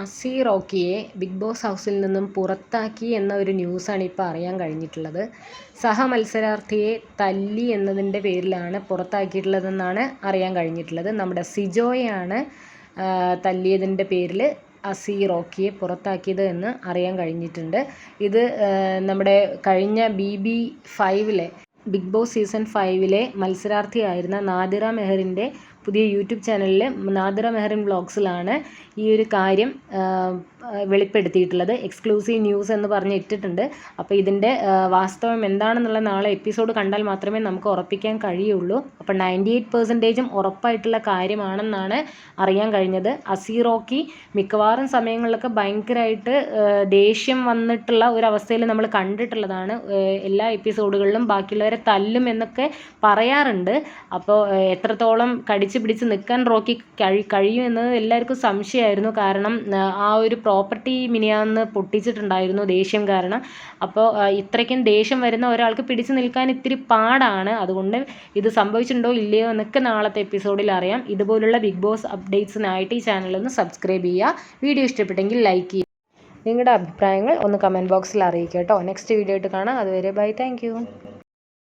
അസി റോക്കിയെ big boss ഹൗസിൽ നിന്നും പുറത്താക്കി എന്ന ഒരു ന്യൂസാണ് ഇപ്പോൾ അറിയാൻ കഴിഞ്ഞിട്ടുള്ളത്. സഹ മത്സരാർത്ഥിയെ തല്ലി എന്നതിന്റെ പേരിലാണ് പുറത്താക്കിയിട്ടുള്ളതെന്നാണ് അറിയാൻ കഴിഞ്ഞിട്ടുള്ളത്. നമ്മുടെ സിജോയാണ് തല്ലിയതിന്റെ പേരിൽ അസി റോക്കിയെ പുറത്താക്കിയത് എന്ന് അറിയാൻ കഴിഞ്ഞിട്ടുണ്ട്. ഇത് നമ്മുടെ കഴിഞ്ഞ ബി ബി ഫൈവിലെ ബിഗ് ബോസ് സീസൺ ഫൈവിലെ മത്സരാർത്ഥിയായിരുന്ന നാദിറ മെഹറിന്റെ പുതിയ യൂട്യൂബ് ചാനലിൽ നാദിറ മെഹറിൻ വ്ളോഗ്സിലാണ് ഈ ഒരു കാര്യം വെളിപ്പെടുത്തിയിട്ടുള്ളത്. എക്സ്ക്ലൂസീവ് ന്യൂസ് എന്ന് പറഞ്ഞ് ഇട്ടിട്ടുണ്ട്. അപ്പോൾ ഇതിന്റെ വാസ്തവം എന്താണെന്നുള്ള നാളെ എപ്പിസോഡ് കണ്ടാൽ മാത്രമേ നമുക്ക് ഉറപ്പിക്കാൻ കഴിയുള്ളൂ. അപ്പോൾ നയന്റി എയ്റ്റ് പെർസെന്റേജും ഉറപ്പായിട്ടുള്ള കാര്യമാണെന്നാണ് അറിയാൻ കഴിഞ്ഞത്. അസീറോക്കി മിക്കവാറും സമയങ്ങളിലൊക്കെ ഭയങ്കരമായിട്ട് ദേഷ്യം വന്നിട്ടുള്ള ഒരു അവസ്ഥയിൽ നമ്മൾ കണ്ടിട്ടുള്ളതാണ് എല്ലാ എപ്പിസോഡുകളിലും ബാക്കിയുള്ളവരെ തല്ലും എന്നൊക്കെ പറയാറുണ്ട്. അപ്പോൾ എത്രത്തോളം കടിച്ചു പിടിച്ച് നിൽക്കാൻ റോക്കി കഴി കഴിയും എന്നത് എല്ലാവർക്കും സംശയമായിരുന്നു. കാരണം ആ ഒരു പ്രോപ്പർട്ടി മിനിയാന്ന് പൊട്ടിച്ചിട്ടുണ്ടായിരുന്നു ദേഷ്യം കാരണം. അപ്പോൾ ഇത്രയ്ക്കും ദേഷ്യം വരുന്ന ഒരാൾക്ക് പിടിച്ചു നിൽക്കാൻ ഇത്തിരി പാടാണ്. അതുകൊണ്ട് ഇത് സംഭവിച്ചിട്ടുണ്ടോ ഇല്ലയോ എന്നൊക്കെ നാളത്തെ എപ്പിസോഡിൽ അറിയാം. ഇതുപോലുള്ള ബിഗ് ബോസ് അപ്ഡേറ്റ്സിനായിട്ട് ഈ ചാനലൊന്ന് സബ്സ്ക്രൈബ് ചെയ്യുക. വീഡിയോ ഇഷ്ടപ്പെട്ടെങ്കിൽ ലൈക്ക് ചെയ്യുക. നിങ്ങളുടെ അഭിപ്രായങ്ങൾ ഒന്ന് കമന്റ് ബോക്സിൽ അറിയിക്കുക കേട്ടോ. നെക്സ്റ്റ് വീഡിയോ ആയിട്ട് കാണാം. അതുവരെ ബൈ. താങ്ക്